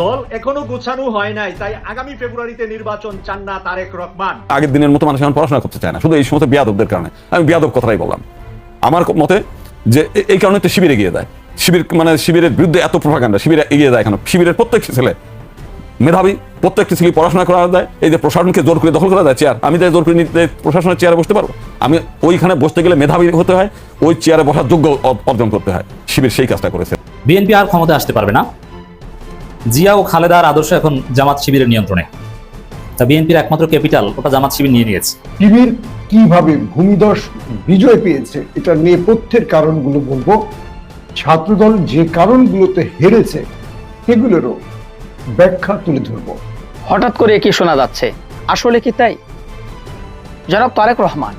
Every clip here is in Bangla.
দল এখনও গোছানো হয় নাই তাই আগামী ফেব্রুয়ারিতে নির্বাচন চান না তারেক রহমান। আগের দিনের মতো মানুষ এখন পড়াশোনা করতে চায় না শুধু এই সমস্ত বিয়াদবদের কারণে। আমি বিয়াদব কথাই বললাম। আমার মতে যে এই কারণে তো শিবির এগিয়ে যায় শিবির মানে শিবিরের বিরুদ্ধে এত প্রভাকাণ্ডা শিবির এগিয়ে যায় এখন। শিবিরের প্রত্যেকটি ছেলে মেধাবী প্রত্যেকটি ছেলে পড়াশোনা করা যায় এই যে প্রশাসনকে জোর করে দখল করা যায় চেয়ার আমি তাই জোর করে নিতে প্রশাসনের চেয়ারে বসতে পারব? আমি ওইখানে বসতে গেলে মেধাবী হতে হয় ওই চেয়ারে বসার যোগ্য অর্জন করতে হয়। শিবির সেই কাজটা করেছে। বিএনপি আর ক্ষমতা আসতে পারবে না। জিয়া ও খালেদার আদর্শ এখন জামাত শিবিরের নিয়ন্ত্রণে। তা বিএনপির একমাত্র ক্যাপিটাল ওটা জামাত শিবির নিয়ে নিয়েছে। শিবির কীভাবে ভূমিদশ বিজয় পেয়েছে এটা নেপথ্যের কারণগুলো বলব। ছাত্রদল যে কারণগুলোতে হেরেছে সেগুলোরও ব্যাখ্যা তুলে ধরবো। হঠাৎ করে কি শোনা যাচ্ছে? আসলে কি তাই? জনাব তারেক রহমান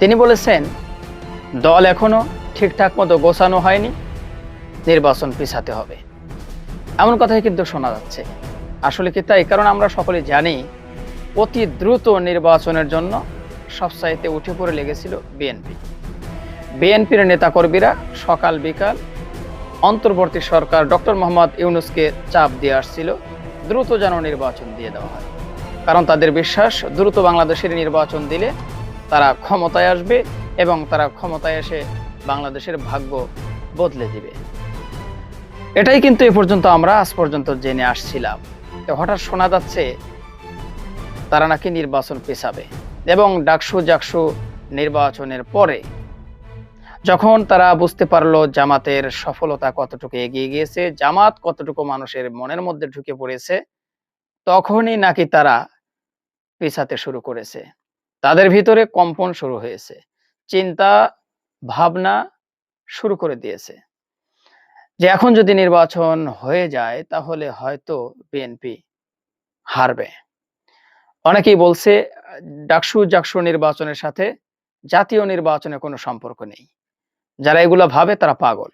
তিনি বলেছেন দল এখনও ঠিকঠাক মতো গোছানো হয়নি নির্বাচন পিছাতে হবে। এমন কথাই কিন্তু শোনা যাচ্ছে। আসলে কি তাই? কারণ আমরা সকলে জানি, অতি দ্রুত নির্বাচনের জন্য সবসাইতে উঠে পড়ে লেগেছিল বিএনপি। বিএনপির নেতাকর্মীরা সকাল বিকাল অন্তর্বর্তী সরকার ডক্টর মোহাম্মদ ইউনুসকে চাপ দিয়ে আসছিল, দ্রুত যেন নির্বাচন দিয়ে দেওয়া হয়। কারণ তাদের বিশ্বাস, দ্রুত বাংলাদেশের নির্বাচন দিলে তারা ক্ষমতায় আসবে এবং তারা ক্ষমতায় এসে বাংলাদেশের ভাগ্য বদলে দিবে। এটাই কিন্তু এ পর্যন্ত আমরা আজ পর্যন্ত জেনে আসছিলাম। হঠাৎ শোনা যাচ্ছে তারা নাকি নির্বাচন পেছাবে এবং ডাকসু জাকসু নির্বাচনের পরে যখন তারা বুঝতে পারল জামাতের সফলতা কতটুকু এগিয়ে গিয়েছে, জামাত কতটুকু মানুষের মনের মধ্যে ঢুকে পড়েছে, তখনই নাকি তারা পেছাতে শুরু করেছে। তাদের ভিতরে কম্পন শুরু হয়েছে, চিন্তা, ভাবনা শুরু করে দিয়েছে। যে এখন যদি নির্বাচন হয়ে যায়, তাহলে হয়তো বিএনপি হারবে। অনেকেই বলছে, ডাকসু জাকসু নির্বাচনের সাথে জাতীয় নির্বাচনে কোনো সম্পর্ক নেই। যারা এগুলো ভাবে, তারা পাগল।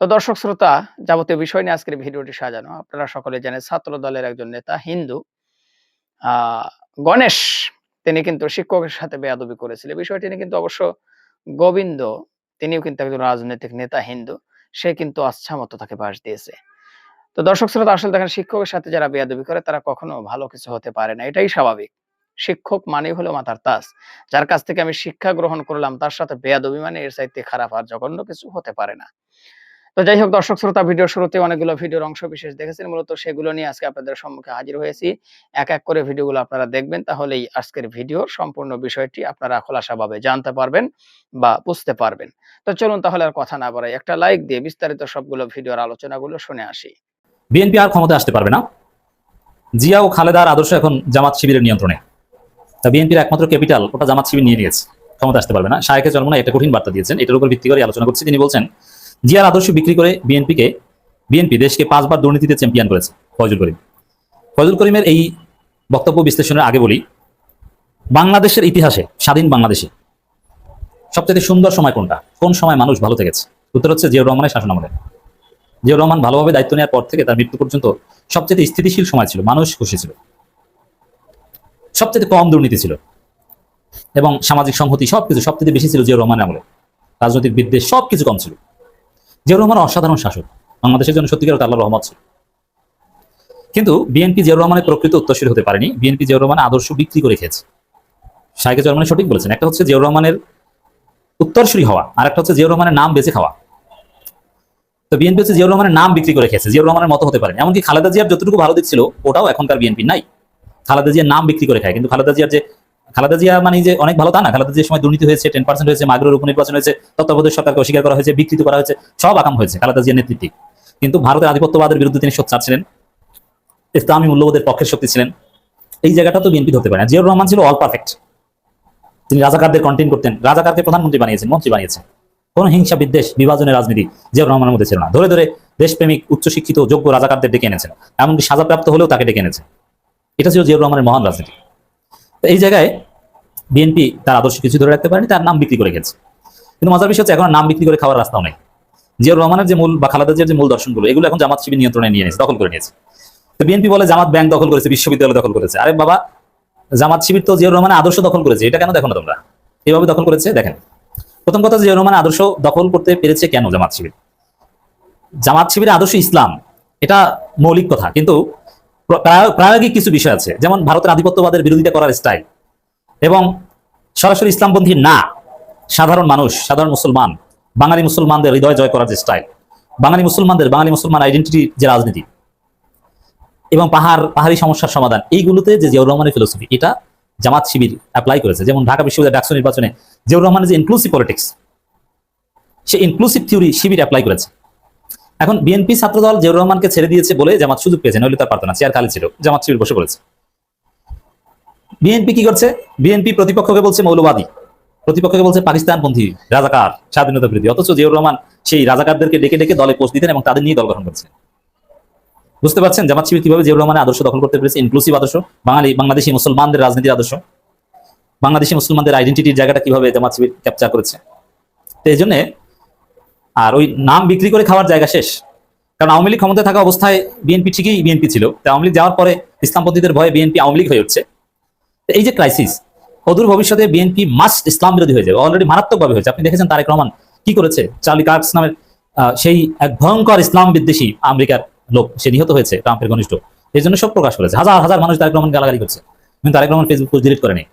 তো দর্শক শ্রোতা, যাবতীয় বিষয় নিয়ে আজকের ভিডিওটি সাজানো। আপনারা সকলে জানেন ছাত্র দলের একজন নেতা হিন্দু গণেশ। তিনি কিন্তু শিক্ষকের সাথে বেয়াদবি করেছিল। বিষয়টি নিয়ে কিন্তু অবশ্য গোবিন্দ, তিনিও কিন্তু একজন রাজনৈতিক নেতা হিন্দু। সে কিন্তু আচ্ছা মতো তাকে বাস দিয়েছে। তো দর্শক শ্রোতা, আসলে দেখেন শিক্ষকের সাথে যারা বেয়াদবি করে, তারা কখনো ভালো কিছু হতে পারে না। এটাই স্বাভাবিক। শিক্ষক মানেই হলো মাথার তাস যার কাছ থেকে আমি শিক্ষা গ্রহণ করলাম, তার সাথে বেয়াদবি মানে এর চাইতে খারাপ আর জঘন্য কিছু হতে পারে না। তো যাই হোক, দর্শক শ্রোতা ভিডিও শুরুতে অনেকগুলো ভিডিওর অংশ বিশেষ দেখেছেন। মূলত সেগুলো নিয়ে আজকে আপনাদের সম্মুখে হাজির হয়েছি। এক এক করে ভিডিওগুলো আপনারা দেখবেন, তাহলেই আজকের ভিডিওর সম্পূর্ণ বিষয়টি আপনারা খোলাসাভাবে জানতে পারবেন বা বুঝতে পারবেন। তো চলুন তাহলে আর কথা না বাড়াই, একটা লাইক দিয়ে বিস্তারিত সবগুলো ভিডিওর আলোচনাগুলো শুনে আসি। বিএনপি আর ক্ষমতায় আসতে পারবে না। জিয়া ও খালেদার আদর্শ এখন জামাত শিবিরের নিয়ন্ত্রণে। তা বিএনপির একমাত্র ক্যাপিটাল, ওটা জামাত শিবির নিয়ে নিয়েছে ক্ষমতা আসতে পারবে না। শায়েখে চরমনা একটা কঠিন বার্তা দিয়েছেন। এটার উপর ভিত্তি করে আলোচনা করছি। তিনি বলছেন জিয়ার আদর্শ বিক্রি করে বিএনপিকে, বিএনপি দেশকে পাঁচবার দুর্নীতিতে চ্যাম্পিয়ন করেছে, ফজল করিম। ফজল করিমের এই বক্তব্য বিশ্লেষণের আগে বলি, বাংলাদেশের ইতিহাসে, স্বাধীন বাংলাদেশে সবচেয়ে সুন্দর সময় কোনটা? কোন সময় মানুষ ভালো থেকেছে? উত্তর হচ্ছে জিয়াউর রহমানের শাসন আমলে। জিয়াউর রহমান ভালোভাবে দায়িত্ব নেওয়ার পর থেকে তার মৃত্যু পর্যন্ত সবচেয়ে স্থিতিশীল সময় ছিল, মানুষ খুশি ছিল। সবচেয়ে কম দুর্নীতি ছিল এবং সামাজিক সংহতি সবকিছু সবচেয়ে বেশি ছিল জিয়াউর রহমানের আমলে। রাজনৈতিক বিদ্বেষ সবকিছু কম ছিল। জিয়াউর রহমান অসাধারণ শাসক। বাংলাদেশের জন্য সত্যিকার আল্লাহ রহমত ছিল। কিন্তু বিএনপি জিয়াউর রহমানের প্রকৃত উত্তরসূরি হতে পারেনি। বিএনপি জিয়াউর রহমানের আদর্শ বিক্রি করে খেয়েছে। শাহেকে চরমানি সঠিক বলেছেন। একটা হচ্ছে জিয়াউর রহমানের উত্তরসূরি হওয়া, আর একটা হচ্ছে জিয়াউর রহমানের নাম বেঁচে খাওয়া। তো বিএনপি হচ্ছে জিয়াউর রহমানের নাম বিক্রি করে খেয়েছে। জিয়াউর রহমানের মতো হতে পারেন। এমনকি খালেদা জিয়ার যতটুকু ভালো দিক ছিল, ওটাও এখনকার বিএনপি নাই। খালেদা জিয়ার নাম বিক্রি করে খায়, কিন্তু খালেদা জিয়ার যে খালেদা জিয়া মানে যে অনেক ভালো তা না? খালেদা জিয়ার সময় দুর্নীতি হয়েছে টেন পার্সেন্ট হয়েছে, মাগরুর উপনির্বাচন হয়েছে, তত্ত্বাবধায়ক সরকারকে অস্বীকার করা হয়েছে, বিকৃত করা হয়েছে, সব আকাম হয়েছে খালেদা জিয়ার নেতৃত্বে। কিন্তু ভারতের আধিপত্যবাদের বিরুদ্ধে তিনি সোচ্চার ছিলেন, ইসলামী মূল্যবোধের পক্ষের শক্তি ছিলেন। এই জায়গাটা তো বিএনপি ধরতে পারে না। জিয়াউর রহমান ছিল অল পারফেক্ট তিনি রাজাকারদের কন্টেন করতেন, রাজাকারকে প্রধানমন্ত্রী বানিয়েছেন, মন্ত্রী বানিয়েছেন। কোন হিংসা বিদ্বেষ, বিভাজনের রাজনীতি জিয়াউর রহমানের মধ্যে ছিল না। ধরে ধরে দেশপ্রেমিক, উচ্চশিক্ষিত, যোগ্য রাজাকারদের ডেকে এনেছেন। এমনকি সাজাপ্রাপ্ত হলেও তাকে ডেকে এনেছেন। এটা ছিল জিয়াউর রহমানের মহান রাজনীতি। এই জায়গায় বিএনপি তার আদর্শ কিছু ধরে রাখতে পারেনি, তার নাম বিক্রি করে গেছে। কিন্তু মজার বিষয় হচ্ছে এখন নাম বিক্রি করে খাওয়ার রাস্তাও নেই। জিয়াউর রহমানের যে মূল বা খালেদা জিয়ার যে মূল দর্শনগুলো, এগুলো এখন জামাত শিবির নিয়ন্ত্রণে নিয়ে নিয়েছে, দখল করে নিয়েছে। তো বিএনপি বলে জামাত ব্যাংক দখল করেছে, বিশ্ববিদ্যালয় দখল করেছে। আরে বাবা, জামাত শিবির তো জিয়াউর রহমানের আদর্শ দখল করেছে, এটা কেন দেখো না তোমরা? এভাবে দখল করেছে, দেখেন। প্রথম কথা, জিয়াউর রহমান আদর্শ দখল করতে পেরেছে কেন জামাত শিবির? জামাত শিবিরের আদর্শ ইসলাম, এটা মৌলিক কথা। কিন্তু প্রায়োগিক কিছু বিষয় আছে। যেমন ভারতের আধিপত্যবাদের বিরোধিতা করার স্টাইল এবং সরাসরি ইসলামপন্থী না, সাধারণ মানুষ, সাধারণ মুসলমান, বাঙালি মুসলমানদের হৃদয় জয় করার যে স্টাইল বাঙালি মুসলমানদের, বাঙালি মুসলমান আইডেন্টিটি যে রাজনীতি এবং পাহাড়, পাহাড়ি সমস্যার সমাধান, এইগুলোতে যে জিয়াউর রহমানের ফিলোসফি এটা জামাত শিবির অ্যাপ্লাই করেছে। যেমন ঢাকা বিশ্ববিদ্যালয় ডাকসু নির্বাচনে জিয়াউর রহমানের যে ইনক্লুসিভ পলিটিক্স সে ইনক্লুসিভ থিওরি শিবির অ্যাপ্লাই করেছে। এখন বিএনপি ছাত্রদল জিয়াউর রহমানকে ছেড়ে দিয়েছে বলে জামাত সুযোগ পেয়েছে নইলে তার পারতো না চেয়ার খালি ছিল, জামাত শিবির বসে পড়েছে। বিএনপি কি করছে? বিএনপি প্রতিপক্ষকে বলছে মৌলবাদী, প্রতিপক্ষকে বলছে পাকিস্তানপন্থী রাজাকার, স্বাধীনতা বিরোধী, অথচ জিয়াউর রহমান সেই রাজাকারদেরকে ডেকে ডেকে দলে পোস্ট দিতেন এবং তাদের নিয়ে দল গঠন করছে বুঝতে পারছেন জামাত শিবির কীভাবে জিয়াউর রহমানের আদর্শ দখল করতে পেরেছে? ইনক্লুসিভ আদর্শ, বাঙালি, বাংলাদেশি মুসলমানদের রাজনীতির আদর্শ, বাংলাদেশি মুসলমানদের আইডেন্টিটির জায়গাটা কীভাবে জামাত শিবির ক্যাপচার করেছে? তো এই জন্যে আর ওই নাম বিক্রি করে খাওয়ার জায়গা শেষ। কারণ আওয়ামী লীগ ক্ষমতায় থাকা অবস্থায় বিএনপি ঠিকই বিএনপি ছিল। তো আওয়ামী লীগ যাওয়ার পরে ইসলামপন্থীদের ভয়ে বিএনপি আওয়ামী লীগ হয়ে উঠছে। এই যে ক্রাইসিস অদূর ভবিষ্যতে বিএনপি মাস্ট ইসলাম বিরোধী হয়ে যাবে। অলরেডি মারাত্মকভাবে হয়েছে। আপনি দেখেছেন তারেক রহমান কি করেছে? চার্লি কার্কস নামের সেই এক ভয়ঙ্কর ইসলাম বিদ্বেষী আমেরিকার লোক। সে নিহত হয়েছে ট্রাম্পের ঘনিষ্ঠ। এই জন্য শোক প্রকাশ করেছে। হাজার হাজার মানুষ তারেক রহমান গালাগালি করছে। কিন্তু তারেক রহমান ফেসবুক ডিলিট করেনি।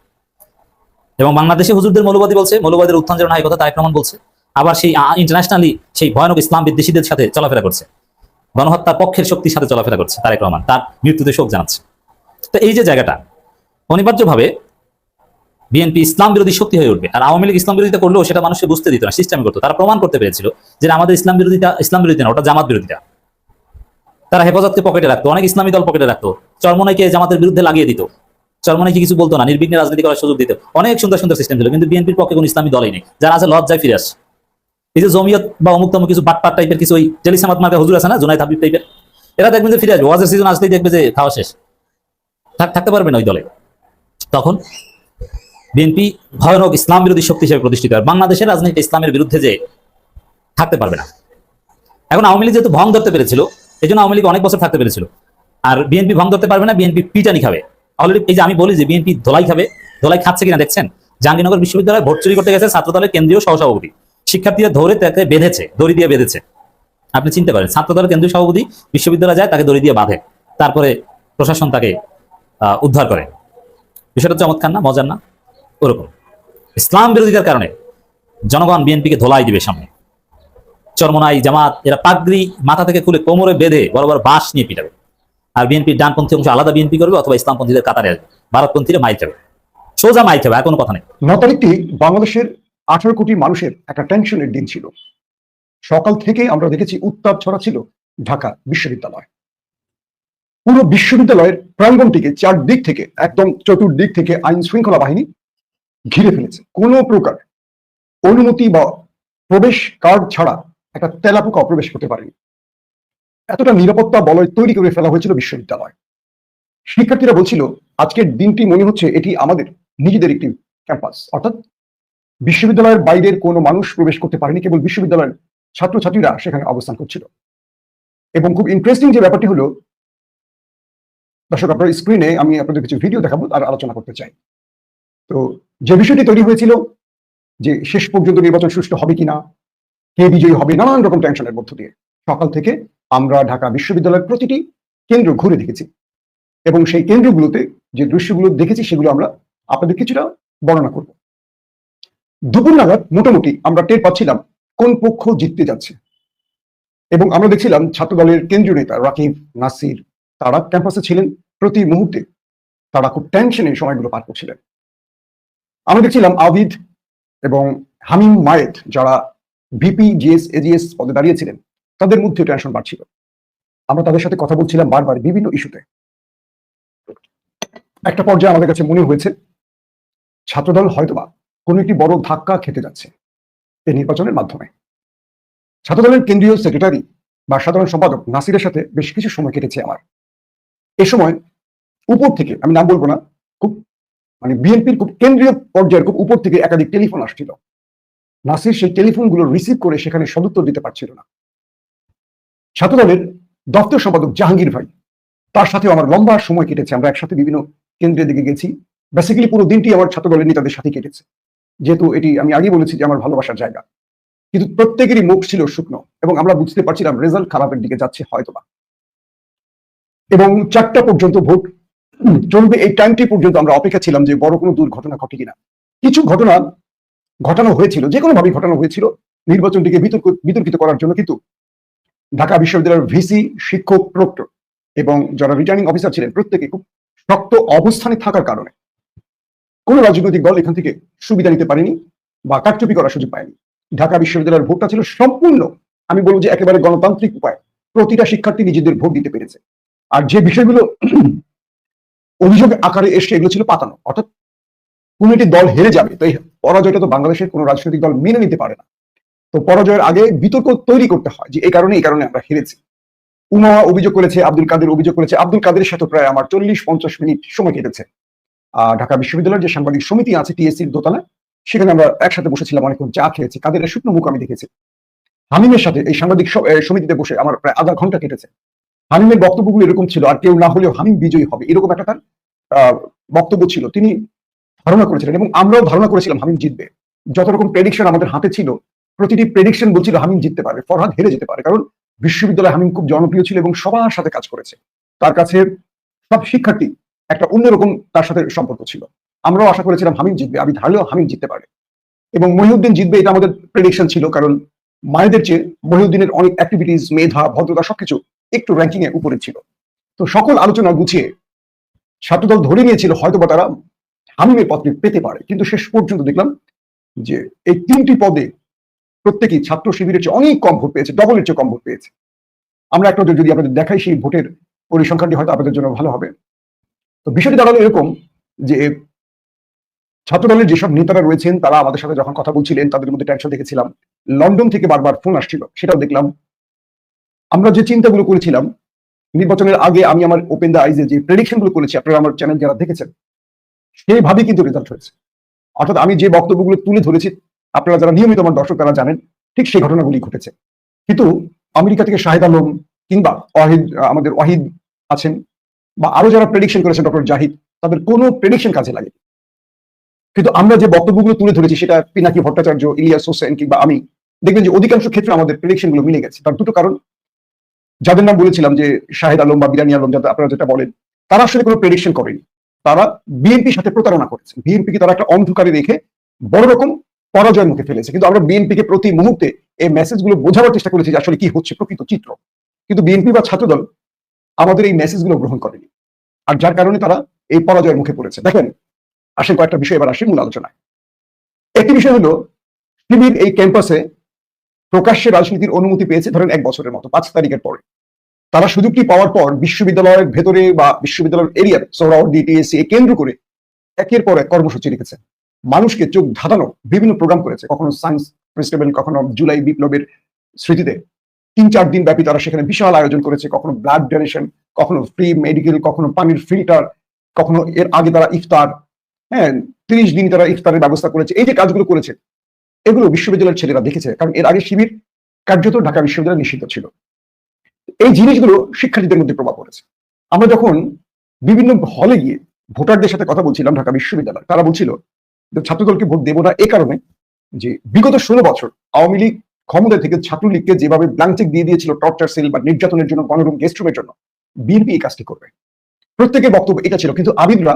এবং বাংলাদেশে হুজুরদের মৌলবাদী বলছে মৌলবাদের উত্থান যেন নাই কথা তারেক রহমান বলছে। আবার সেই ইন্টারন্যাশনালি সেই ভয়ানক ইসলাম বিদ্বেষীদের সাথে চলাফেরা করছে। গণহত্যার পক্ষের শক্তির সাথে চলাফেরা করছে তারেক রহমান। তার মৃত্যুতে শোক জানাচ্ছে। তো এই যে জায়গাটা, অনিবার্যভাবে বিএনপি ইসলাম বিরোধী শক্তি হয়ে উঠবে। আর আওয়ামী লীগ ইসলাম বিরোধিতা করলেও সেটা মানুষকে বুঝতে দিত না সিস্টেম করতো। তারা প্রমাণ করতে পেরেছিল যে আমাদের ইসলাম বিরোধিতা, ইসলাম বিরোধী না, ওটা জামাত বিরোধিতা। তারা হেফাজতকে পকেটে রাখতো, অনেক ইসলামী দল পকেটে রাখতো। চরমনাইকে জামাতের বিরুদ্ধে লাগিয়ে দিত। চরমনাইকে কিছু বলতো না, নির্বিঘ্নে রাজনীতি করার সুযোগ দিত। অনেক সুন্দর সুন্দর সিস্টেম ছিল, কিন্তু বিএনপির পক্ষে কোনো ইসলামী দলই নেই। যারা আছে লজ্জায় ফিরে আসে এই যে জমিয়ত বা অমুক তমুক কিছু বাটপাট টাইপের কিছু ওই জেলিসামাত মার্কা হুজুর আছে না জুনাই হাবিব টাইপের এরা? দেখবেন যে ফিরে আসবে, ওয়াজের সিজন আসলেই দেখবে যে খাওয়া শেষ। থাক- থাকতে পারবে না ওই দলে। তখন বিএনপি ভয়ানক ইসলাম বিরোধী শক্তি হিসেবে প্রতিষ্ঠিত হয়। বাংলাদেশের রাজনীতি ইসলামের বিরুদ্ধে যে থাকতে পারবে না। এখন আওয়ামী লীগ যেহেতু ভং ধরতে পেরেছিল, এই জন্য আওয়ামী লীগ অনেক বছর থাকতে পেরেছিল। আর বিএনপি ভং ধরতে পারবে না বিএনপি পিটানি খাবে। অলরেডি এই যে আমি বলি যে বিএনপি ধোলাই খাবে, ধোলাই খাচ্ছে কিনা দেখছেন? জাহাঙ্গীরনগর বিশ্ববিদ্যালয়ে ভোট চুরি করতে গেছে ছাত্রদলের কেন্দ্রীয় সহসভাপতি। শিক্ষার্থীরা ধরে তাকে বেঁধেছে, দড়ি দিয়ে বেঁধেছে। আপনি চিনতে পারেন, ছাত্রদলের কেন্দ্রীয় সভাপতি বিশ্ববিদ্যালয়ে যায়, তাকে দড়ি দিয়ে বাঁধে। তারপরে প্রশাসন তাকে উদ্ধার করে। বিষয়টা চমৎকার না, মজার না? ওরকম। ইসলাম বিরোধিতার কারণে জনগণ বিএনপিকে ধোলাই দিবে সামনে। চরমনাই জামাত, এরা পাগড়ি মাথা থেকে খুলে কোমরে বেঁধে বড় বড় বাঁশ নিয়ে পিটাবে। আর বিএনপির ডানপন্থী অংশ আলাদা বিএনপি করবে অথবা ইসলামপন্থীদের কাতারে আসবে। ভারতপন্থীরা মাইল খাবে। সোজা মাইল খাবে, আর কোনো কথা নেই। ন তারিখটি বাংলাদেশের আঠারো কোটি মানুষের একটা টেনশনের দিন ছিল। সকাল থেকে আমরা দেখেছি উত্তাপ ছড়া ছিল ঢাকা বিশ্ববিদ্যালয়। পুরো বিশ্ববিদ্যালয়ের প্রাঙ্গণটিকে চারদিক থেকে, একদম চতুর্দিক থেকে আইন শৃঙ্খলা বাহিনী ঘিরে ফেলেছে। কোনো প্রকার অনুমতি বা প্রবেশ কার্ড ছাড়া একটা তেলাপোকা প্রবেশ করতে পারেনি। এতটা নিরাপত্তা বলয় তৈরি করে ফেলা হয়েছিল বিশ্ববিদ্যালয়। শিক্ষার্থীরা বলছিল, আজকের দিনটি মনে হচ্ছে এটি আমাদের নিজেদের একটি ক্যাম্পাস অর্থাৎ বিশ্ববিদ্যালয়ের বাইরের কোনো মানুষ প্রবেশ করতে পারেনি, কেবল বিশ্ববিদ্যালয়ের ছাত্রছাত্রীরা সেখানে অবস্থান করছিল। এবং খুব ইন্টারেস্টিং যে ব্যাপারটি হলো, দর্শক আপনার স্ক্রিনে আমি আপনাদের কিছু ভিডিও দেখাবো আর আলোচনা করতে চাই। তো যে বিষয়টি তৈরি হয়েছিল, যে শেষ পর্যন্ত নির্বাচন সুষ্ঠু হবে কিনা, কে বিজয়ী হবে, নানান রকম টেনশনের মধ্য দিয়ে, সকাল থেকে আমরা ঢাকা বিশ্ববিদ্যালয়ের প্রতিটি কেন্দ্র ঘুরে দেখেছি। এবং সেই কেন্দ্রগুলোতে যে দৃশ্যগুলো দেখেছি, সেগুলো আমরা আপনাদের কিছুটা বর্ণনা করব। দুপুর নাগাদ মোটামুটি আমরা টের পাচ্ছিলাম কোন পক্ষ জিততে যাচ্ছে। এবং আমরা দেখছিলাম ছাত্র দলের কেন্দ্রীয় নেতা রাকিব, নাসির, তারা ক্যাম্পাসে ছিলেন প্রতি মুহূর্তে। তারা খুব টেনশনের সময়গুলো পার করছিলেন। আমরা দেখছিলাম আবিদ এবং হামিম মায়েদ যারা ভিপি, জিএস, এজিএস পদে দাঁড়িয়েছিলেন, তাদের মধ্যে টেনশন বাড়ছিল। আমরা তাদের সাথে কথা বলছিলাম বারবার বিভিন্ন ইস্যুতে। একটা পর্যায়ে আমাদের কাছে মনে হয়েছে, ছাত্রদল হয়তোবা কোনো একটি বড় ধাক্কা খেতে যাচ্ছে এই নির্বাচনের মাধ্যমে। ছাত্রদলের কেন্দ্রীয় সেক্রেটারি বা সাধারণ সম্পাদক নাসিরের সাথে বেশ কিছু সময় কেটেছে আমার। এ সময় উপর থেকে, আমি নাম বলব না, খুব মানে বিএনপির খুব কেন্দ্রীয় পর্যায়ের খুব উপর থেকে একাধিক টেলিফোন আসছিল। নাসির সেই টেলিফোনগুলো রিসিভ করে সেখানে সদুত্তর দিতে পারছিল না। ছাত্রদলের দপ্তর সম্পাদক জাহাঙ্গীর ভাই, তার সাথে আমার লম্বা সময় কেটেছে। আমরা একসাথে বিভিন্ন কেন্দ্রের দিকে গেছি। বেসিক্যালি পুরো দিনটি আমার ছাত্রদলের নেতাদের সাথে কেটেছে। যেহেতু এটি আমি আগেই বলেছি যে আমার ভালোবাসার জায়গা। কিন্তু প্রত্যেকেরই মুখ ছিল শুকনো এবং আমরা বুঝতে পারছিলাম রেজাল্ট খারাপের দিকে যাচ্ছে হয়তোবা। এবং চারটা পর্যন্ত ভোট চলবে এই টাইমটি পর্যন্ত আমরা অপেক্ষা ছিলাম যে বড় কোনো দুর্ঘটনা ঘটে কিনা। কিছু ঘটনা ঘটানো হয়েছিল, যে কোনো ভাবে ঘটানো হয়েছিল, নির্বাচনটিকে বিতর্ক, বিতর্কিত করার জন্য কিন্তু ঢাকা বিশ্ববিদ্যালয়ের ভিসি শিক্ষক প্রক্টর এবং যারা রিটার্নিং অফিসার ছিলেন, প্রত্যেকে খুব শক্ত অবস্থানে থাকার কারণে কোন রাজনৈতিক দল এখান থেকে সুবিধা নিতে পারেনি বা কারচুপি করার সুযোগ পায়নি। ঢাকা বিশ্ববিদ্যালয়ের ভোটটা ছিল সম্পূর্ণ, আমি বলব যে একেবারে গণতান্ত্রিক উপায়। প্রতিটা শিক্ষার্থী নিজেদের ভোট দিতে পেরেছে। আর যে বিষয়গুলো অভিযোগ আকারে এসে এগুলো ছিল পাতানো। অর্থাৎ কোন একটি দল হেরে যাবে, তো এই পরাজয়টা তো বাংলাদেশের কোনো রাজনৈতিক দল মেনে নিতে পারে না। তো পরাজয়ের আগে বিতর্ক তৈরি করতে হয় যে এই কারণে এই কারণে আমরা হেরেছি। উমা অভিযোগ করেছে, আব্দুল কাদের অভিযোগ করেছে, আব্দুল কাদের সাথে প্রায় আমার চল্লিশ পঞ্চাশ মিনিট সময় কেটেছে। ঢাকা বিশ্ববিদ্যালয়ের যে সাংবাদিক সমিতি আছে, টিএসসির দোতলা, সেখানে আমরা একসাথে বসেছিলাম, অনেকক্ষণ চা খেয়েছি। কাদের শুকনো মুখ আমি দেখেছি। হামিমের সাথে এই সাংবাদিক সমিতিতে বসে আমার প্রায় আধা ঘণ্টা কেটেছে। হামিমের বক্তব্যগুলো এরকম ছিল, আর কেউ না হলেও হামিম বিজয়ী হবে, এরকম একটা তার বক্তব্য ছিল। তিনি ধারণা করেছিলেন এবং আমরাও ধারণা করেছিলাম হামিম জিতবে। যত রকম প্রেডিকশন আমাদের হাতে ছিল, প্রতিটি প্রেডিকশন বলছিল হামিম জিততে পারবে, ফরহাদ হেরে যেতে পারে, কারণ বিশ্ববিদ্যালয়ে হামিম খুব জনপ্রিয় ছিল এবং সবার সাথে কাজ করেছে। তার কাছে সব শিক্ষার্থী একটা অন্যরকম তার সাথে সম্পর্ক ছিল। আমরাও আশা করেছিলাম হামিম জিতবে আমি ধারলেও হামিম জিততে পারে। এবং মহিউদ্দিন জিতবে এটা আমাদের প্রেডিকশন ছিল, কারণ মায়েদের চেয়ে মহিউদ্দিনের অনেক অ্যাক্টিভিটিস মেধা, ভদ্রতা সবকিছু একটু র্যাঙ্কিং এ উপরে ছিল। তো সকল আলোচনা গুছিয়ে ছাত্রদল ধরে নিয়েছিল হয়তো বা তারা হামিমের পদটি পেতে পারে। কিন্তু শেষ পর্যন্ত দেখলাম যে এই তিনটি পদে প্রত্যেকেই ছাত্র শিবিরের চেয়ে অনেক কম ভোট পেয়েছে ডবলের চেয়ে কম ভোট পেয়েছে। আমরা একটা যদি আপনাদের দেখাই সেই ভোটের পরিসংখ্যানটি, হয়তো আপনাদের জন্য ভালো হবে। তো বিষয়টি দাঁড়াল এরকম যে ছাত্র দলের যেসব নেতারা রয়েছেন, তারা আমাদের সাথে যখন কথা বলছিলেন, তাদের মধ্যে টেনশন দেখেছিলাম। লন্ডন থেকে বারবার ফোন আসছিল, সেটাও দেখলাম। আমরা যে চিন্তাগুলো করেছিলাম, নির্বাচনের আগে আমি আমার ওপেন দ্য আইজে যে প্রেডিকশনগুলো করেছি, আপনারা আমার চ্যানেল যারা দেখেছেন, সেইভাবেই কিন্তু রেজাল্ট হয়েছে। অর্থাৎ আমি যে বক্তব্যগুলো তুলে ধরেছি, আপনারা যারা নিয়মিত আমার দর্শক তারা জানেন, ঠিক সেই ঘটনাগুলি ঘটেছে। কিন্তু আমেরিকা থেকে শাহেদ আলম কিংবা ওয়াহিদ, আমাদের ওয়াহিদ আছেন বা আরও যারা প্রেডিকশন করেছেন ডক্টর জাহিদ, তাদের কোনো প্রেডিকশন কাজে লাগে কিন্তু আমরা যে বক্তব্যগুলো তুলে ধরেছি, সেটা পিনাকি ভট্টাচার্য, ইলিয়াস হোসেন কিংবা আমি, দেখবেন যে অধিকাংশ ক্ষেত্রে আমাদের প্রেডিকশনগুলো মিলে গেছে। তার দুটো কারণ। যাদের নাম বলেছিলাম যে শাহেদ আলম বা বিরানি আলম, যাতে আপনারা যেটা বলেন, তারা আসলে কোনো প্রেডিকশন করেনি। তারা বিএনপির সাথে প্রতারণা করেছে। বিএনপিকে তারা একটা অন্ধকারে রেখে বড় রকম পরাজয়ের মুখে ফেলেছে। কিন্তু আমরা বিএনপিকে প্রতি মুহূর্তে এই মেসেজগুলো বোঝাবার চেষ্টা করেছি যে আসলে কি হচ্ছে প্রকৃত চিত্র। কিন্তু বিএনপি বা ছাত্রদল আমাদের এই মেসেজগুলো গ্রহণ করেনি। আর যার কারণে তারা এই পরাজয়ের মুখে পড়েছে। দেখেন, আসেন কয়েকটা বিষয়, এবার আসি মূল আলোচনায়। একটি বিষয় হলো, শিবির এই ক্যাম্পাসে প্রকাশ্যে রাজনীতির অনুমতি পেয়েছে ধরেন এক বছরের মতো, পাঁচ তারিখের পরে। তারা সুযোগটি পাওয়ার পর বিশ্ববিদ্যালয়ের ভেতরে বা বিশ্ববিদ্যালয়ের এরিয়ার সোহরাওয়ার্দী ডিএসসি কেন্দ্র করে একের পর এক কর্মসূচি রেখেছে। মানুষকে চোখ ধাঁধানো বিভিন্ন প্রোগ্রাম করেছে, কখনো সায়েন্স ফেস্টিভ্যাল কখনো জুলাই বিপ্লবের স্মৃতিতে। তিন চার দিন ব্যাপী তারা সেখানে বিশাল আয়োজন করেছে। কখনো ব্লাড ডোনেশন কখনো ফ্রি মেডিকেল কখনো পানির ফিল্টার কখনো এর আগে তারা ইফতার হ্যাঁ তিরিশ দিন তারা ইফতারের ব্যবস্থা করেছে। এই যে কাজগুলো করেছে, এগুলো বিশ্ববিদ্যালয়ের ছেলেরা দেখেছে, কারণ এর আগে শিবির কার্যত ঢাকা বিশ্ববিদ্যালয় নিষিদ্ধ ছিল। এই জিনিসগুলো শিক্ষার্থীদের মধ্যে প্রভাব পড়েছে। আমরা যখন বিভিন্ন হলে গিয়ে ভোটারদের সাথে কথা বলছিলাম ঢাকা বিশ্ববিদ্যালয়, তারা বলছিল ছাত্রদলকে ভোট দেবো না এ কারণে যে বিগত ষোলো বছর আওয়ামী লীগ ক্ষমতা থেকে ছাত্রলীগকে যেভাবে ব্ল্যাঙ্ক চেক দিয়ে দিয়েছিল টর্চার সেল বা নির্যাতনের জন্য গণরুম গেস্ট রুমের জন্য বিএনপি এই কাজটি করবে। প্রত্যেকের বক্তব্য এটা ছিল, কিন্তু আবিদরা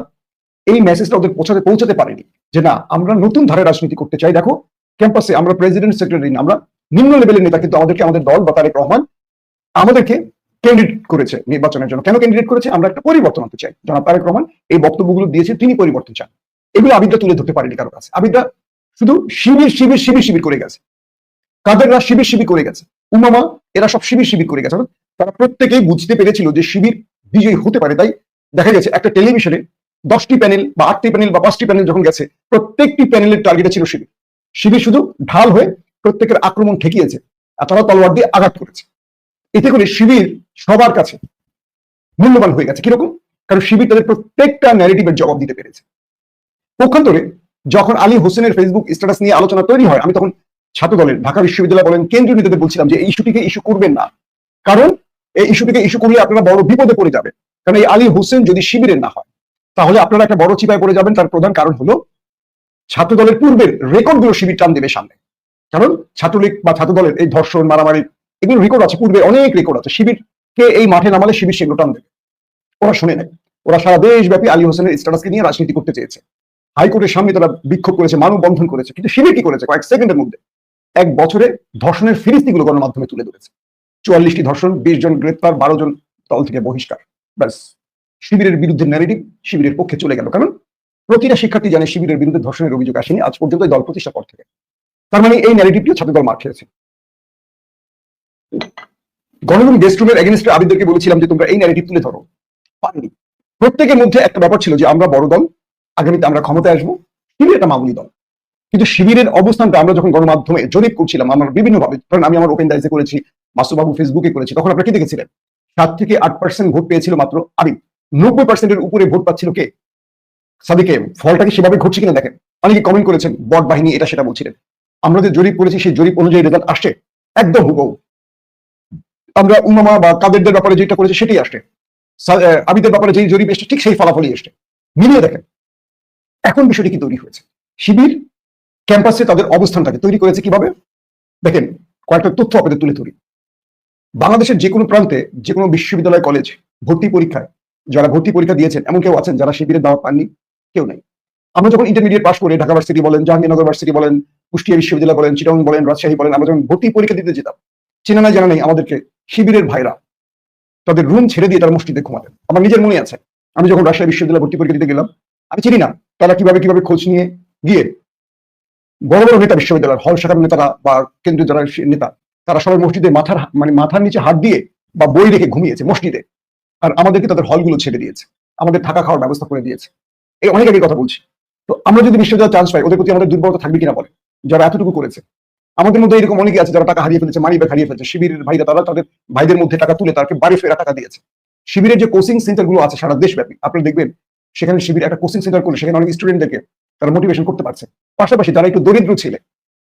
এই মেসেজটা ওদের পৌঁছাতে পৌঁছাতে পারেনি যে না, আমরা নতুন ধারে রাজনীতি করতে চাই। দেখো ক্যাম্পাসে আমরা প্রেসিডেন্ট সেক্রেটারি আমরা নিম্ন লেভেলের নেতা, কিন্তু আমাদেরকে আমাদের দল বা তারেক রহমান আমাদেরকে ক্যান্ডিডেট করেছে নির্বাচনের জন্য। কেন ক্যান্ডিডেট করেছে? আমরা একটা পরিবর্তন আনতে চাই। জনাব তারেক রহমান এই বক্তব্যগুলো দিয়েছে, তিনি পরিবর্তন চান। এগুলো আবিদরা তুলে ধরতে পারেনি কারও কাছে। আবিদরা শুধু শিবির শিবির শিবির শিবির করে গেছে। কাদেররা শিবির শিবির করে গেছে। উমামা, এরা সব শিবির শিবির করে গেছে। তারা প্রত্যেকেই বুঝতে পেরেছিল যে শিবির বিজয়ী হতে পারে। তাই দেখা গেছে, একটা টেলিভিশনে দশটি প্যানেল বা আটটি প্যানেল বা পাঁচটি প্যানেল যখন গেছে, প্রত্যেকটি প্যানেলের টার্গেটে ছিল শিবির। শিবির শুধু ঢাল হয়ে প্রত্যেকের আক্রমণ ঠেকিয়েছে আর তারা তলোয়ার দিয়ে আঘাত করেছে। এতে করে শিবির সবার কাছে মূল্যবান হয়ে গেছে। কীরকম? কারণ শিবির তাদের প্রত্যেকটা ন্যারেটিভের জবাব দিতে পেরেছে। পক্ষান্তরে যখন আলী হোসেনের ফেসবুক স্ট্যাটাস নিয়ে আলোচনা তৈরি হয়, আমি তখন ছাত্র দলের, ঢাকা বিশ্ববিদ্যালয় বলেন, কেন্দ্রীয় নেতাদের বলছিলাম যে এই ইস্যুটিকে ইস্যু করবেন না। কারণ এই ইস্যুটিকে ইস্যু করলে আপনারা বড় বিপদে পড়ে যাবেন। কারণ এই আলী হোসেন যদি শিবিরের না হয়, তাহলে আপনারা একটা বড় চিপায় পড়ে যাবেন। তার প্রধান কারণ হলো, ছাত্র দলের পূর্বের রেকর্ডগুলো শিবির টান দেবে সামনে। কারণ ছাত্রলীগ বা ছাত্র দলের এই ধর্ষণ, মারামারি, এগুলো রেকর্ড আছে। পূর্বে অনেক রেকর্ড আছে। শিবিরকে এই মাঠে নামালে শিবির সেগুলো টান দেবে। ওরা শুনে নাই ওরা সারা দেশব্যাপী আলী হোসেনের স্ট্যাটাসকে নিয়ে রাজনীতি করতে চেয়েছে। হাইকোর্টের সামনে তারা বিক্ষোভ করেছে, মানববন্ধন করেছে। কিন্তু শিবির কি করেছে? কয়েক সেকেন্ডের মধ্যে। এক বছরে ধর্ষণের ফিরিস্তিগুলো গণমাধ্যমে তুলে ধরেছে। চুয়াল্লিশটি ধর্ষণ, বিশ জন গ্রেপ্তার, বারো জন দল থেকে বহিষ্কার। ব্যাস, শিবিরের বিরুদ্ধে ন্যারেটিভ শিবিরের পক্ষে চলে গেল। কারণ প্রতিটা শিক্ষার্থী জানে শিবিরের বিরুদ্ধে ধর্ষণের অভিযোগ আসেনি, আজ পর্যন্ত দল প্রতিষ্ঠার পর থেকে। তার মানে এই ন্যারেটিভটিও ছাত্রদল মার খেয়েছে। গণরুম গেস্ট রুমের এগেনস্টে আবিদদেরকে বলেছিলাম যে, তোমরা এই ন্যারেটিভ তুলে ধরো। প্রত্যেকের মধ্যে একটা ব্যাপার ছিল যে, আমরা বড় দল, আগামীতে আমরা ক্ষমতায় আসব। শিবির একটা মামুলি দল। কিন্তু শিবিরের অবস্থানটা আমরা যখন গণমাধ্যমে জরিপ করছিলাম, আমরা বিভিন্ন ভাবে ধরেন আমি আমার ওপেন দাইসে করেছি, মাসুবাবু ফেসবুকে করেছি, তখন আপনারা কি দেখেছিলেন? সাত থেকে আট পার্সেন্ট ভোট পেয়েছিল মাত্র আবিদ নব্বই পার্সেন্টের উপরে ভোট পাচ্ছিল কে? সাদিকে, ফলটা কি সেভাবে ঘটছে কিনা দেখেন? অনেকে কমেন্ট করেছেন, বট বাহিনী এটা সেটা বলছিলেন। আমরা যে জরিপ করেছি, সেই জরিপ অনুযায়ী রেজাল্ট আসছে, একদম হুবহু। আমরা উমামা বা কাদেরদের ব্যাপারে যেটা করেছি, সেটাই আসছে। আবিদের ব্যাপারে যেই জরিপ এসছে, ঠিক সেই ফলাফলই এসছে। মিলিয়ে দেখেন, এখন বিষয়টি কি তৈরি হয়েছে? শিবির ক্যাম্পাসে তাদের অবস্থানটাকে তৈরি করেছে কীভাবে? দেখেন, কয়েকটা তথ্য আপনাদের তুলে ধরি। বাংলাদেশের যে কোনো প্রান্তে, যে কোনো বিশ্ববিদ্যালয়, কলেজ, ভর্তি পরীক্ষায়, যারা ভর্তি পরীক্ষা দিয়েছেন, এমন কেউ আছেন যারা শিবিরের দাওয়াত পাননি? কেউ নাই। আমরা যখন ইন্টারমিডিয়েট পাশ করে ঢাকা ভার্সিটি বলেন জাহাঙ্গীরনগর ভার্সিটি বলেন কুষ্টিয়া বিশ্ববিদ্যালয় বলেন চিটং বলেন রাজশাহী বলেন, আমরা যখন ভর্তি পরীক্ষা দিতে যেতাম, চেনা নাই, জানা নেই আমাদেরকে শিবিরের ভাইরা তাদের রুম ছেড়ে দিয়ে তারা মসজিদে ঘুমাতেন। আমার নিজের মনে আছে, আমি যখন রাজশাহী বিশ্ববিদ্যালয় ভর্তি পরীক্ষা দিতে গেলাম, আমি চিনি না তারা কীভাবে কীভাবে খোঁজ নিয়ে গিয়ে বড় বড় নেতা বিশ্ববিদ্যালয়ের হল শাখার নেতারা বা কেন্দ্রীয় যারা নেতা, তারা সবাই মসজিদে মাথার মানে মাথার নিচে হাত দিয়ে বা বই রেখে ঘুমিয়েছে মসজিদে। আর আমাদেরকে তাদের হলগুলো ছেড়ে দিয়েছে। আমাদের থাকা খাওয়ার ব্যবস্থা করে দিয়েছে। এই অনেক আগে কথা বলছি। তো আমরা যদি বিশ্ববিদ্যালয় চান্স পাই, ওদের প্রতি আমাদের দুর্বলতা থাকবে কিনা বলে? যারা এতটুকু করেছে। আমাদের মধ্যে এরকম অনেকে আছে যারা টাকা হারিয়ে ফেলেছে মানি ব্যাগ হারিয়ে ফেলেছে। শিবিরের ভাইরা, তারা তাদের ভাইদের মধ্যে টাকা তুলে তাকে বাড়ি ফেরা টাকা দিয়েছে। শিবিরের যে কোচিং সেন্টারগুলো আছে সারা দেশব্যাপী আপনি দেখবেন, সেখানে শিবির একটা কোচিং সেন্টার করে সেখানে অনেক স্টুডেন্টদেরকে তারা মোটিভেশন করতে পারছে। পাশাপাশি যারা একটু দরিদ্র ছেলে,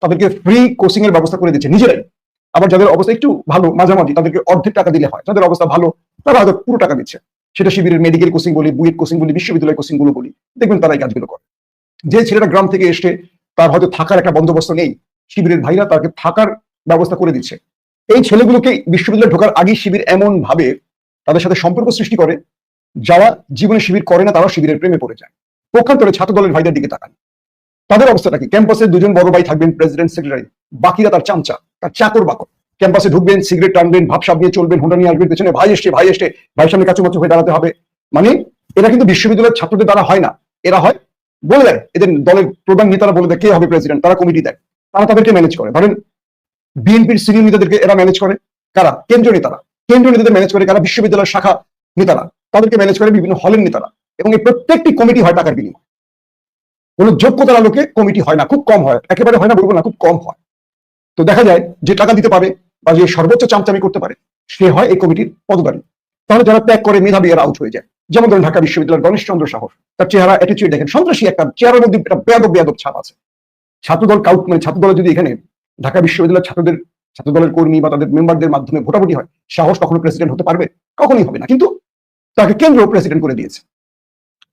তাদেরকে ফ্রি কোচিং এর ব্যবস্থা করে দিচ্ছে নিজেরাই। আবার যাদের অবস্থা একটু ভালো, মাঝামাঝি, তাদেরকে অর্ধেক টাকা দিলে হয়। যাদের অবস্থা ভালো, তারা হয়তো পুরো টাকা দিচ্ছে। সেটা শিবিরের মেডিকেল কোচিং বলি, বুয়েট কোচিং বলি, বিশ্ববিদ্যালয় কোচিংগুলো বলি, দেখবেন তারা এই কাজগুলো করে। যে ছেলেটা গ্রাম থেকে এসে তার হয়তো থাকার একটা বন্দোবস্ত নেই, শিবিরের ভাইরা তাকে থাকার ব্যবস্থা করে দিচ্ছে। এই ছেলেগুলোকে বিশ্ববিদ্যালয়ে ঢোকার আগে শিবির এমন ভাবে তাদের সাথে সম্পর্ক সৃষ্টি করে, যারা জীবনে শিবির করে না তারা শিবিরের প্রেমে পড়ে যায়। পক্ষান্তরে ছাত্র দলের ভাইদের দিকে তাকান। তাদের অবস্থাটা কি? ক্যাম্পাসে দুজন বড় ভাই থাকবেন প্রেসিডেন্ট সেক্রেটারি, বাকিরা তার চামচা, তার চাকর বাকর। ক্যাম্পাসে ঢুকবেন, সিগারেট টানবেন ভাবসাব নিয়ে চলবেন হোন্ডা নিয়ে আসবেন, পেছনে ভাই এসছে ভাই এসছে, ভাইয়ের সামনে কাছুমাচু হয়ে দাঁড়াতে হবে। মানে এরা কিন্তু বিশ্ববিদ্যালয়ের ছাত্রদের দ্বারা হয় না। এরা হয় বলে দেয়, এদের দলের প্রধান নেতারা বলে দেয়, কে হবে প্রেসিডেন্ট? তারা কমিটি দেয়। তারা তাদেরকে ম্যানেজ করে। ধরেন বিএনপির সিনিয়র নেতাদেরকে এরা ম্যানেজ করে। কারা? কেন্দ্রীয় নেতারা। কেন্দ্রীয় নেতাদের ম্যানেজ করে কারা? বিশ্ববিদ্যালয়ের শাখা নেতারা। তাদেরকে ম্যানেজ করে বিভিন্ন হলের নেতারা। এবং এই প্রত্যেকটি কমিটি হয় টাকার বিনিময়। কোন যোগ্যতার আলোকে কমিটি হয় না, খুব কম হয়। একেবারে হয় না, বলব না, খুব কম হয়। তো দেখা যায় যে টাকা দিতে পারে বা যে সর্বোচ্চ চামচামি করতে পারে, সে হয় এই কমিটির পদকারী তাহলে যারা ত্যাগ করে মেধাবী, এরা আউট হয়ে যায়। যেমন ধরেন ঢাকা বিশ্ববিদ্যালয়ের গণেশ চন্দ্র সাহস। তার চেহারা অ্যাটিচিউড দেখেন, সন্ত্রাসী একটা চেহারার মধ্যে একটা বেয়াদব বেয়াদব ছাপ আছে। ছাত্রদল কাউট মানে ছাত্রদল যদি এখানে ঢাকা বিশ্ববিদ্যালয়ের ছাত্রদের, ছাত্রদলের কর্মী বা তাদের মেম্বারদের মাধ্যমে ভোটাভুটি হয়, সাহস কখনো প্রেসিডেন্ট হতে পারবে? কখনোই হবে না। কিন্তু তাকে কেন্দ্র প্রেসিডেন্ট করে দিয়েছে।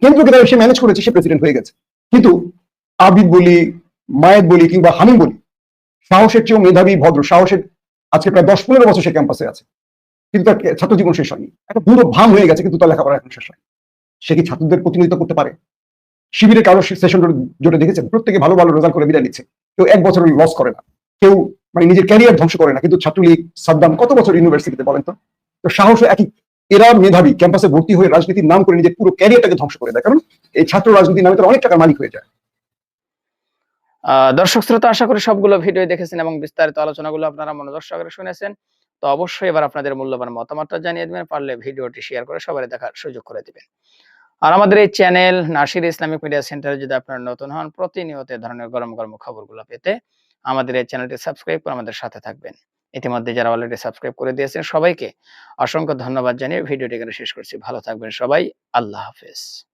কেন্দ্রকে সে ম্যানেজ করেছে, সে প্রেসিডেন্ট হয়ে গেছে। কিন্তু আবিদ বলি, মায়েদ বলি কিংবা হামিম বলি, সাহসের চেয়েও মেধাবী, ভদ্র, সাহসের আজকে প্রায় দশ পনেরো বছর সে ক্যাম্পাসে আছে। কিন্তু তার ছাত্র জীবন শেষ হয়নি। একটা পুরো ভাম হয়ে গেছে, কিন্তু তার লেখাপড়া এখন শেষ হয় সে কি ছাত্রদের প্রতিনিধিত্ব করতে পারে? শিবিরে কারও সেশন জোটে দেখেছেন? প্রত্যেকে ভালো ভালো রেজাল্ট করে বিদায় নিচ্ছে। কেউ এক বছর লস করে না। কেউ মানে নিজের ক্যারিয়ার ধ্বংস করে না। কিন্তু ছাত্রলীগ, সাদ্দাম কত বছর ইউনিভার্সিটিতে বলেন তো? তো সাহস একই এরা মেধাবী, ক্যাম্পাসে ভর্তি হয়ে রাজনীতির নাম করে নিজের পুরো ক্যারিয়ারটাকে ধ্বংস করে দেয়। কারণ এই ছাত্র রাজনীতির নামে তারা অনেক টাকার মালিক হয়ে যায়। দর্শক, শ্রোতা, আশা করি সবগুলো ভিডিও দেখেছেন এবং বিস্তারিত আলোচনাগুলো আপনারা মনোযোগ সহকারে শুনেছেন। তো অবশ্যই এবার আপনাদের মূল্যবান মতামতটা জানিয়ে দিবেন, পারলে ভিডিওটি শেয়ার করে সবাই দেখার সুযোগ করে দিবেন। আর আমাদের এই চ্যানেল নাসির ইসলামিক মিডিয়া সেন্টারে যদি আপনারা নতুন হন, প্রতিনিয়ত ধরনের গরম গরম খবরগুলো পেতে আমাদের এই চ্যানেলটি সাবস্ক্রাইব করে আমাদের সাথে থাকবেন। ইতিমধ্যে যারা অলরেডি সাবস্ক্রাইব করে দিয়েছেন সবাইকে অসংখ্য ধন্যবাদ জানিয়ে ভিডিওটি এখানে শেষ করছি। ভালো থাকবেন সবাই। আল্লাহ হাফেজ।